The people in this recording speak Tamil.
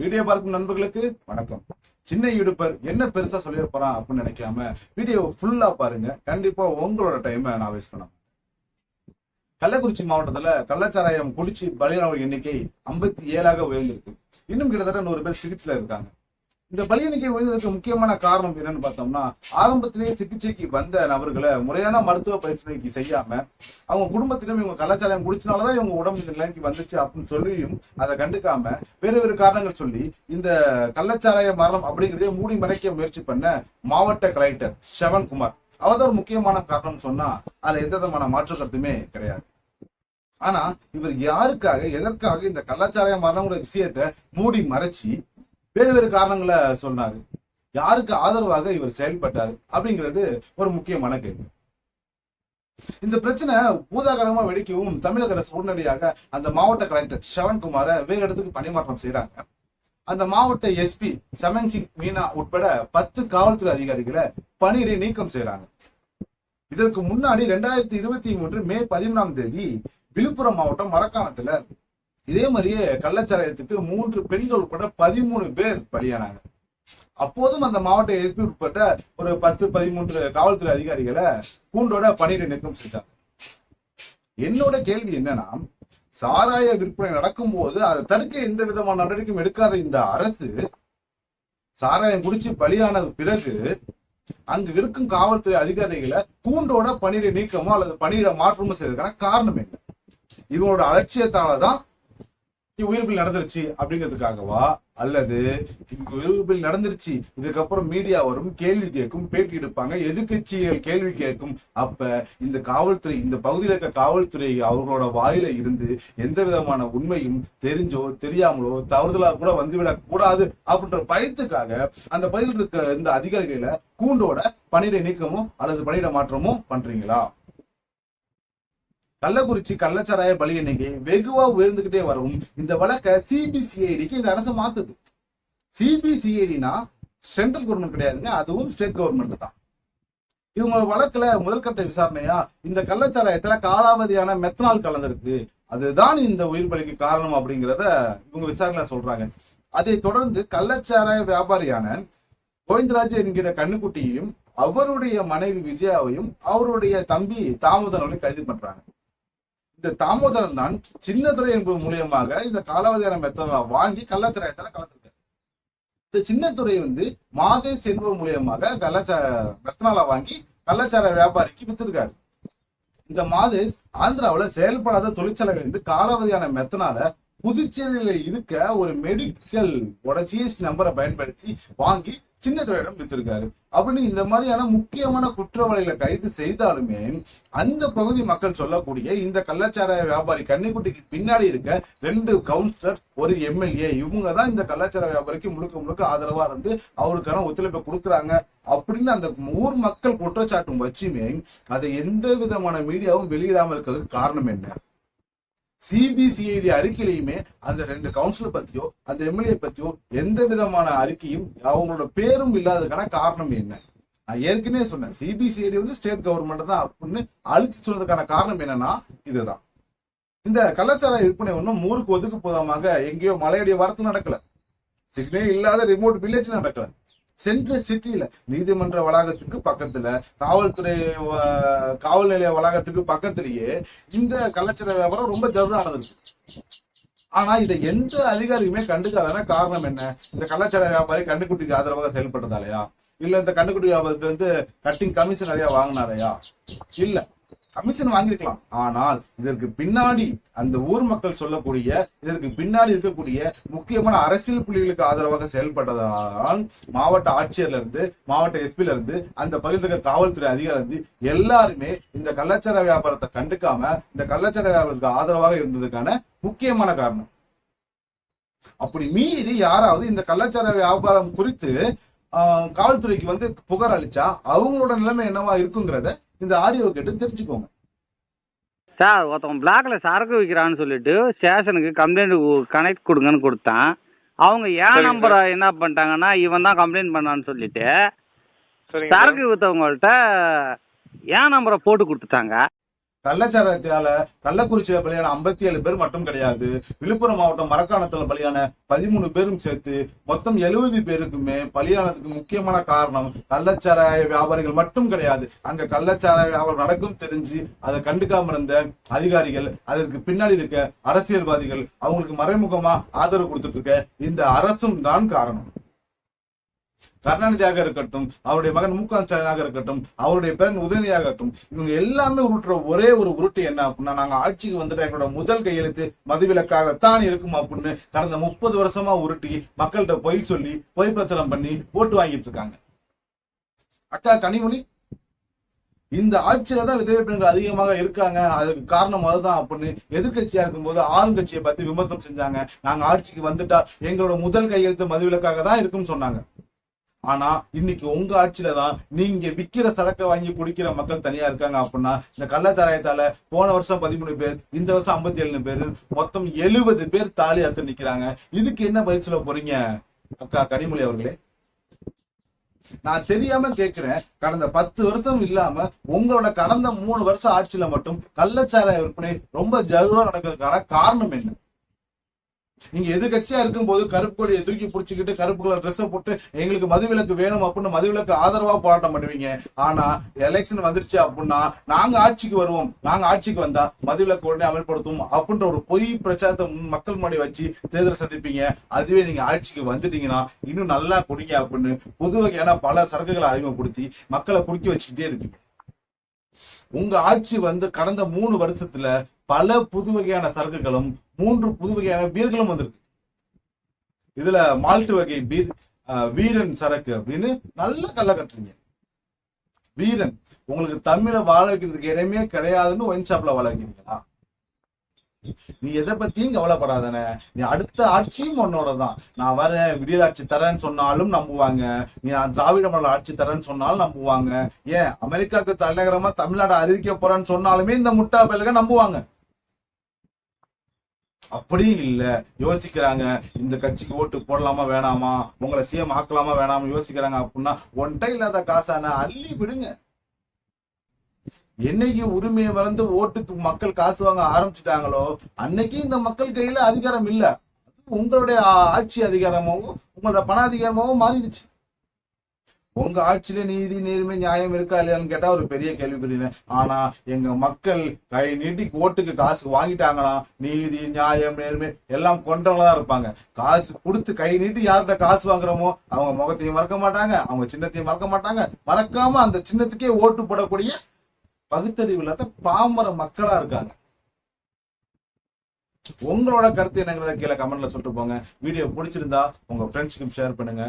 வீடியோ பார்க்கும் நண்பர்களுக்கு வணக்கம். சின்ன யூடியூபர் என்ன பெருசா சொல்லியிருப்பாரான் அப்படின்னு நினைக்காம வீடியோ ஃபுல்லா பாருங்க. கண்டிப்பா உங்களோட டைமை நான் வேஸ்ட் பண்ண கள்ளக்குறிச்சி மாவட்டத்துல கள்ளச்சாராயம் குடிச்சு பலியானவர் எண்ணிக்கை ஐம்பத்தி ஏழாக உயர்ந்திருக்கு. இன்னும் கிட்டத்தட்ட நூறு பேர் சிகிச்சையில இருக்காங்க. இந்த பலி எண்ணிக்கை உயர்ந்ததுக்கு முக்கியமான காரணம் என்னன்னு பார்த்தோம்னா ஆரம்பத்திலேயே சிகிச்சைக்கு வந்த நபர்களை முறையான மருத்துவ பரிசோதனைக்கு செய்யாம அவங்க குடும்பத்திலும் இவங்க கலாச்சாரம் குடிச்சனாலதான் இவங்க உடம்பு இந்த நிலைக்கு வந்துச்சு அப்படின்னு சொல்லியும் அதை கண்டுக்காம வேறு வேறு காரணங்கள் சொல்லி இந்த கள்ளச்சாராய மரணம் அப்படிங்கிறதே மூடி மறைக்க முயற்சி பண்ண மாவட்ட கலெக்டர் செவன்குமார் அவர் தான் முக்கியமான காரணம் சொன்னா அதுல எந்த விதமான மாற்று கருத்துமே கிடையாது. ஆனா இவர் யாருக்காக எதற்காக இந்த கள்ளச்சாராய மரணங்கிற விஷயத்த மூடி மறைச்சி வேறு வேறு காரணங்களை சொன்னாரு. யாருக்கு ஆதரவாக இவர் செயல்பட்டாரு அப்படிங்கிறது ஒரு முக்கியமான கேள்வி. இந்த பிரச்சனை பூதாகரமா வெடிக்கவும் தமிழக அரசு உடனடியாக அந்த மாவட்ட கலெக்டர் ஷவன்குமாரை வேறு இடத்துக்கு பணிமாற்றம் செய்யறாங்க அந்த மாவட்ட எஸ்பி சமன் சிங் மீனா உட்பட பத்து காவல்துறை அதிகாரிகளை பணியிடை நீக்கம் செய்யறாங்க இதற்கு முன்னாடி ரெண்டாயிரத்தி இருபத்தி மூன்று மே பதிமூணாம் தேதி விழுப்புரம் மாவட்டம் மரக்காணத்துல இதே மாதிரியே கள்ளச்சாராயத்துக்கு மூன்று பெண்கள் உட்பட பதிமூணு பேர் பலியானாங்க. அப்போதும் அந்த மாவட்ட எஸ்பி உட்பட்ட ஒரு பத்து பதிமூன்று காவல்துறை அதிகாரிகளை கூண்டோட பணியிட நீக்கம் செஞ்சாங்க என்னோட கேள்வி என்னன்னா சாராய விற்பனை நடக்கும் போது அதை தடுக்க எந்த விதமான நடவடிக்கையும் எடுக்காத இந்த அரசு சாராயம் குடிச்சு பலியானது பிறகு அங்கு இருக்கும் காவல்துறை அதிகாரிகளை கூண்டோட பணியிட நீக்கமோ அல்லது பணியிட மாற்றமோ செய்வதற்கான காரணம் என்ன? இவங்களோட அலட்சியத்தாலதான் உயிர்ப்பில் நடந்துருச்சு அப்படிங்கிறதுக்காகவா? அல்லது இங்க உயிர்ப்பில் நடந்துருச்சு இதுக்கப்புறம் மீடியா வரும் கேள்வி கேட்கும் பேட்டி எடுப்பாங்க எதிர்க்கட்சிகள் கேள்வி கேட்கும்? அப்ப இந்த காவல்துறை இந்த பகுதியில் இருக்க காவல்துறை அவர்களோட வாயில இருந்து எந்த விதமான உண்மையும் தெரிஞ்சோ தெரியாமலோ தவறுதலா கூட வந்துவிடக் கூடாது அப்படின்ற பயத்துக்காக அந்த பகுதியில் இருக்க இந்த அதிகாரிகளை கூண்டோட பணியிட நீக்கமோ அல்லது பணியிட மாற்றமும் பண்றீங்களா? கள்ளக்குறிச்சி கள்ளச்சாராய பலி எண்ணிக்கை வெகுவா உயர்ந்துகிட்டே வரவும் இந்த வழக்கை சிபிசிஐடிக்கு இந்த அரசு மாத்துது. சிபிசிஐடினா சென்ட்ரல் கவர்மெண்ட் கிடையாதுங்க அதுவும் ஸ்டேட் கவர்மெண்ட் தான். இவங்க வழக்குல முதல்கட்ட விசாரணையா இந்த கள்ளச்சாராயத்துல காலாவதியான மெத்தனால் கலந்திருக்கு. அதுதான் இந்த உயிர் பலிக்கு காரணம் அப்படிங்கிறத இவங்க விசாரணையில சொல்றாங்க. அதை தொடர்ந்து கள்ளச்சாராய வியாபாரியான கோவிந்தராஜ் என்கிற கண்ணுக்குட்டியையும் அவருடைய மனைவி விஜயாவையும் அவருடைய தம்பி தாமோதரனையும் கைது பண்றாங்க. இந்த தாமோதரன் தான் சின்னத்துறை என்பது மூலியமாக இந்த காலாவதியான மெத்தனை வாங்கி கள்ளச்சாராயத்துல கலந்துருக்காரு. இந்த சின்னத்துறை வந்து மாதேஷ் என்பவர் மூலியமாக கள்ளச்சார மெத்தனால வாங்கி கள்ளச்சார வியாபாரிக்கு வித்திருக்காரு. இந்த மாதேஷ் ஆந்திராவுல செயல்படாத தொழிற்சாலைகள் இருந்து காலாவதியான மெத்தனால புதுச்சேரியில இருக்க ஒரு மெடிக்கல் ஜிஎஸ்டி நம்பரை பயன்படுத்தி வாங்கி சின்ன துறையிடம் வித்திருக்காரு. அப்படின்னு இந்த மாதிரியான முக்கியமான குற்றவாளிகளை கைது செய்தாலுமே அந்த பகுதி மக்கள் சொல்லக்கூடிய இந்த கள்ளச்சார வியாபாரி கன்னிக்குட்டிக்கு பின்னாடி இருக்க ரெண்டு கவுன்சிலர் ஒரு எம்எல்ஏ இவங்க தான் இந்த கள்ளச்சார வியாபாரிக்கு முழுக்க முழுக்க ஆதரவா இருந்து அவருக்கான ஒத்துழைப்பை கொடுக்குறாங்க அப்படின்னு அந்த ஊர் மக்கள் குற்றச்சாட்டும் வச்சுமே அதை எந்த விதமான மீடியாவும் வெளியிடாமல் இருக்கிறதுக்கு காரணம் என்ன? சிபிசிஐடி அறிக்கையிலையுமே அந்த ரெண்டு கவுன்சிலர் பத்தியோ அந்த எம்எல்ஏ பத்தியோ எந்த விதமான அறிக்கையும் அவங்களோட பேரும் இல்லாததுக்கான காரணம் என்ன? நான் ஏற்கனவே சொன்னேன் சிபிசிஐடி வந்து ஸ்டேட் கவர்மெண்ட் தான் அப்படின்னு அழுத்தி சொன்னதுக்கான காரணம் என்னன்னா இதுதான். இந்த கலாச்சார விற்பனை ஒன்றும் ஊருக்கு ஒதுக்கு போதாமாக எங்கேயோ மலையடிய வரத்து நடக்கல. சிக்னல் இல்லாத ரிமோட் வில்லேஜ் நடக்கல. சென்ட்ரல் சிட்டியில நீதிமன்ற வளாகத்துக்கு பக்கத்துல காவல்துறை காவல் நிலைய வளாகத்துக்கு பக்கத்திலேயே இந்த கள்ளச்சார வியாபாரம் ரொம்ப ஜருனானது நடந்திருக்கு ஆனா இதை எந்த அதிகாரியுமே கண்டுக்காதான காரணம் என்ன? இந்த கள்ளச்சார வியாபாரி கண்டுக்குட்டிக்கு ஆதரவாக செயல்பட்டதாலயா இல்ல இந்த கண்டுக்குட்டி வியாபாரத்துல வந்து கட்டிங் கமிஷன் நிறைய வாங்கினாரையா இல்ல. கமிஷன் வாங்கியிருக்கலாம். ஆனால் இதற்கு பின்னாடி அந்த ஊர் மக்கள் சொல்லக்கூடிய இதற்கு பின்னாடி இருக்கக்கூடிய முக்கியமான அரசியல் புள்ளிகளுக்கு ஆதரவாக செயல்பட்டதால் மாவட்ட ஆட்சியர்ல இருந்து மாவட்ட எஸ்பில இருந்து அந்த பகுதியில் இருக்க காவல்துறை அதிகாரி இருந்து எல்லாருமே இந்த கள்ளச்சார வியாபாரத்தை கண்டுக்காம இந்த கள்ளச்சார வியாபாரத்துக்கு ஆதரவாக இருந்ததுக்கான முக்கியமான காரணம். அப்படி மீறி யாராவது இந்த கள்ளச்சார வியாபாரம் குறித்து ஆஹ், காவல்துறைக்கு வந்து புகார் அளிச்சா அவங்களோட நிலைமை என்னவா இருக்குங்கிறத இந்த ஆடியோ கேட்டு தெரிஞ்சுக்கோங்க. சார் ஒருத்தவன் பிளாக்ல சரக்கு விற்கிறான்னு சொல்லிட்டு ஸ்டேஷனுக்கு கம்ப்ளைண்ட் கனெக்ட் கொடுங்கன்னு கொடுத்தான். அவங்க ஏன் நம்பரை என்ன பண்ணிட்டாங்கன்னா இவன் தான் கம்ப்ளைண்ட் பண்ணான்னு சொல்லிட்டு. சரக்கு விற்றவங்கள்ட்ட ஏன் நம்பரை போட்டு கொடுத்துட்டாங்க? கள்ளச்சாரத்தால கள்ளக்குறிச்சியில பலியான ஐம்பத்தி ஏழு பேர் மட்டும் கிடையாது. விழுப்புரம் மாவட்டம் மரக்காணத்துல பலியான பதிமூணு பேரும் சேர்த்து மொத்தம் எழுபது பேருக்குமே பலியானதுக்கு முக்கியமான காரணம் கள்ளச்சாராய வியாபாரிகள் மட்டும் கிடையாது. அங்க கள்ளச்சாராய வியாபாரம் நடக்கும் தெரிஞ்சு அதை கண்டுக்காம இருந்த அதிகாரிகள் அதற்கு பின்னாடி இருக்க அரசியல்வாதிகள் அவங்களுக்கு மறைமுகமா ஆதரவு கொடுத்துட்டு இருக்க இந்த அரசும் தான் காரணம். கருணாநிதியாக இருக்கட்டும் அவருடைய மகன் மு க ஸ்டாலினாக இருக்கட்டும் அவருடைய பேரன் உதயநிதியாக இருக்கட்டும் இவங்க எல்லாமே உருட்டுற ஒரே ஒரு உருட்டு என்ன அப்படின்னா நாங்க ஆட்சிக்கு வந்துட்டு எங்களோட முதல் கையெழுத்து மதுவிலக்காகத்தான் இருக்கும் அப்படின்னு கடந்த முப்பது வருஷமா உருட்டி மக்கள்கிட்ட பொய் சொல்லி பொய் பிரச்சாரம் பண்ணி ஓட்டு வாங்கிட்டு இருக்காங்க. அக்கா கனிமொழி இந்த ஆட்சியில தான் விதவை பெண்கள் அதிகமாக இருக்காங்க அதுக்கு காரணம் அதுதான் அப்படின்னு எதிர்க்கட்சியா இருக்கும்போது ஆளுங்கட்சியை பத்தி விமர்சனம் செஞ்சாங்க. நாங்க ஆட்சிக்கு வந்துட்டா எங்களோட முதல் கையெழுத்து மதுவிலக்காக தான் இருக்கும்னு சொன்னாங்க. ஆனா இன்னைக்கு உங்க ஆட்சியில தான் நீங்க விக்கிற சரக்கை வாங்கி குடிக்கிற மக்கள் தனியா இருக்காங்க அப்படின்னா இந்த கள்ளச்சாராயத்தால போன வருஷம் பதிமூணு பேர் இந்த வருஷம் ஐம்பத்தி ஏழு பேர் மொத்தம் எழுபது பேர் தாலி அத்து நிக்கிறாங்க. இதுக்கு என்ன பதில் சொல்ல போறீங்க அக்கா கனிமொழி அவர்களே? நான் தெரியாம கேக்குறேன். கடந்த பத்து வருஷம் இல்லாம உங்களோட கடந்த மூணு வருஷம் ஆட்சியில மட்டும் கள்ளச்சாராய விற்பனை ரொம்ப ஜருவா நடக்கிறதுக்கான காரணம் என்ன? நீங்க எதிர்கட்சியா இருக்கும்போது கருப்பு கொடியை தூக்கி பிடிச்சிக்கிட்டு கருப்பு கலர் ட்ரெஸ்ஸை போட்டு எங்களுக்கு மதுவிலக்கு வேணும் அப்படின்னு மதுவிலக்கு ஆதரவா போராட்டம் பண்ணுவீங்க. ஆனா எலெக்ஷன் வந்துருச்சு அப்படின்னா நாங்க ஆட்சிக்கு வருவோம். நாங்க ஆட்சிக்கு வந்தா மதுவிலக்கு உடனே அமல்படுத்துவோம் அப்படின்ற ஒரு பொய் பிரச்சாரத்தை மக்கள் முன்னாடி வச்சு தேர்தல் சந்திப்பீங்க. அதுவே நீங்க ஆட்சிக்கு வந்துட்டீங்கன்னா இன்னும் நல்லா குடிங்க அப்படின்னு புது வகையான பல சரக்குகளை அறிமுகப்படுத்தி மக்களை குடிக்க வச்சுக்கிட்டே இருப்பீங்க. உங்க ஆட்சி வந்து கடந்த மூணு வருஷத்துல பல புது வகையான சரக்குகளும் மூன்று புது வகையான பீர்களும் வந்திருக்கு. இதுல மால்ட் வகை பீர் வீரன் சரக்கு அப்படின்னு நல்ல கல்ல கட்டுறீங்க. வீரன் உங்களுக்கு தமிழை வாழ வைக்கிறதுக்கு இடமே கிடையாதுன்னு ஒயின் ஷாப்ல வாழ வைக்கிறீங்களா? நீ எதை பத்தியும் கவலைப்படாதானே. நீ அடுத்த ஆட்சியும் உன்னோட தான் நான் வரேன் விடியல் ஆட்சி தரேன்னு சொன்னாலும் நம்புவாங்க. நீ திராவிட மண்டல ஆட்சி தரேன்னு சொன்னாலும் நம்புவாங்க. ஏன்? அமெரிக்காவுக்கு தலைநகரமா தமிழ்நாடு அறிவிக்க போறேன்னு சொன்னாலுமே இந்த முட்டா பயலுக நம்புவாங்க. அப்படியும் இல்ல. யோசிக்கிறாங்க. இந்த கட்சிக்கு ஓட்டு போடலாமா வேணாமா? உங்களை சிஎம் ஆக்கலாமா வேணாமா யோசிக்கிறாங்க அப்படின்னா ஒன்றை இல்லாத காசான அள்ளி விடுங்க. என்னைக்கு உரிமையை மறந்து ஓட்டுக்கு மக்கள் காசு வாங்க ஆரம்பிச்சுட்டாங்களோ அன்னைக்கு இந்த மக்கள் கையில அதிகாரம் இல்ல. உங்களுடைய ஆட்சி அதிகாரமாகவும் உங்களோட பண அதிகாரமாகவும் மாறிடுச்சு. உங்க ஆட்சியில நீதி நேர்மை நியாயம் இருக்கா இல்லையான்னு கேட்டா ஒரு பெரிய கேள்விக்குறின ஆனா எங்க மக்கள் கை நீட்டி ஓட்டுக்கு காசு வாங்கிட்டாங்கன்னா நீதி நியாயம் நேர்மை எல்லாம் கொண்டவங்க தான் இருப்பாங்க. காசு கொடுத்து கை நீட்டி யார்கிட்ட காசு வாங்குறோமோ அவங்க முகத்தையும் மறக்க மாட்டாங்க அவங்க சின்னத்தையும் மறக்க மாட்டாங்க. மறக்காம அந்த சின்னத்துக்கே ஓட்டு போடக்கூடிய பகுத்தறிவு இல்லாத பாமர மக்களா இருக்காங்க. உங்களோட கருத்து என்னங்கிறத கீழே கமெண்ட்ல சொல்லிட்டு போங்க. வீடியோ பிடிச்சிருந்தா உங்க ஃப்ரெண்ட்ஸுக்கும் ஷேர் பண்ணுங்க.